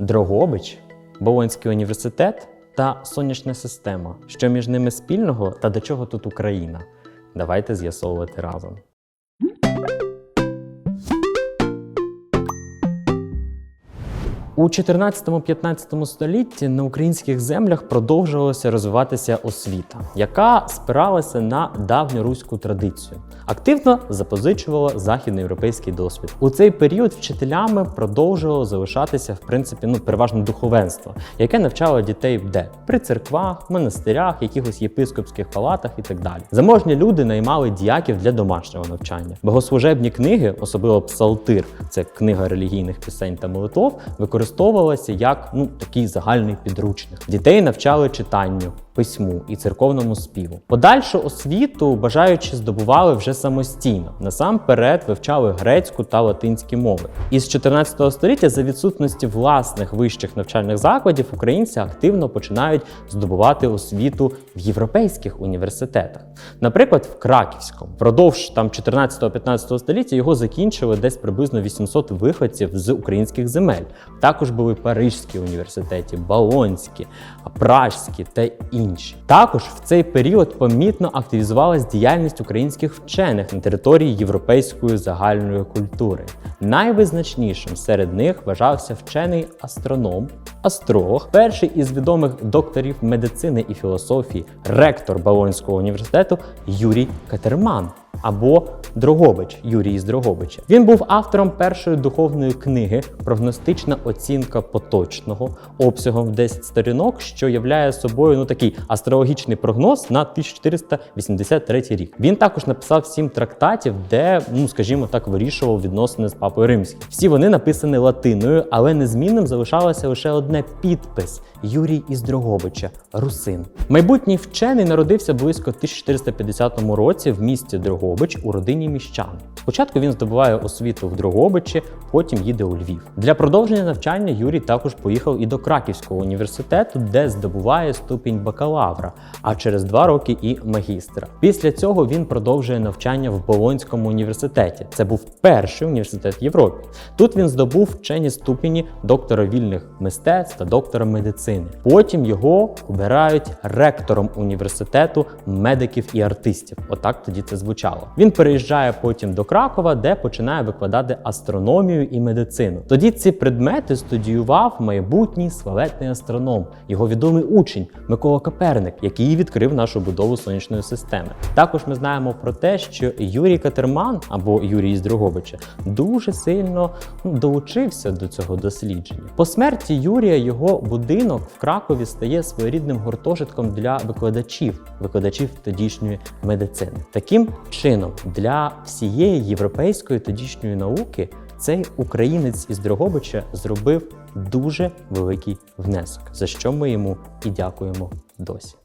Дрогобич, Болонський університет та сонячна система. Що між ними спільного та до чого тут Україна? Давайте з'ясовувати разом. У 14-15 столітті на українських землях продовжувалася розвиватися освіта, яка спиралася на давньоруську традицію. Активно запозичувала західноєвропейський досвід. У цей період вчителями продовжувало залишатися в принципі ну переважно духовенство, яке навчало дітей де при церквах, монастирях, якихось єпископських палатах і так далі. Заможні люди наймали діяків для домашнього навчання. Богослужебні книги, особливо псалтир, це книга релігійних пісень та молитов, використовувалася як ну такий загальний підручник. Дітей навчали читанню, письму і церковному співу. Подальшу освіту бажаючи здобували вже самостійно. Насамперед вивчали грецьку та латинські мови. Із 14 століття, за відсутності власних вищих навчальних закладів, українці активно починають здобувати освіту в європейських університетах. Наприклад, в Краківському. Впродовж там 14-15 століття його закінчили десь приблизно 800 виходців з українських земель. Також були Парижські університеті, Болонські, Пражські та інші. Також в цей період помітно активізувалась діяльність українських вчених на території європейської загальної культури. Найвизначнішим серед них вважався вчений астроном, астролог, перший із відомих докторів медицини і філософії, ректор Болонського університету Юрій Катерман. Або Дрогобич Юрій із Дрогобича. Він був автором першої духовної книги Прогностична оцінка поточного обсягом в 10 сторінок, що являє собою ну такий астрологічний прогноз на 1483 рік. Він також написав сім трактатів, де, ну скажімо так, вирішував відносини з папою римським. Всі вони написані латиною, але незмінним залишалося лише одне підпис Юрій із Дрогобича, Русин. Майбутній вчений народився близько 1450 році в місті Дрогобич у родині міщан. Спочатку він здобуває освіту в Дрогобичі, потім їде у Львів. Для продовження навчання Юрій також поїхав і до Краківського університету, де здобуває ступінь бакалавра, а через два роки і магістра. Після цього він продовжує навчання в Болонському університеті. Це був перший університет в Європі. Тут він здобув вчені ступені доктора вільних мистецтв та доктора медицини. Потім його обирають ректором університету медиків і артистів. Отак тоді це звучало. Він переїжджає потім до Кракова, де починає викладати астрономію і медицину. Тоді ці предмети студіював майбутній славетний астроном, його відомий учень Микола Коперник, який відкрив нашу будову сонячної системи. Також ми знаємо про те, що Юрій Катерман або Юрій з Дрогобича дуже сильно ну, долучився до цього дослідження. По смерті Юрія його будинок в Кракові стає своєрідним гуртожитком для викладачів, викладачів тодішньої медицини. Таким чином, для всієї європейської тодішньої науки цей українець із Дрогобича зробив дуже великий внесок, за що ми йому і дякуємо досі.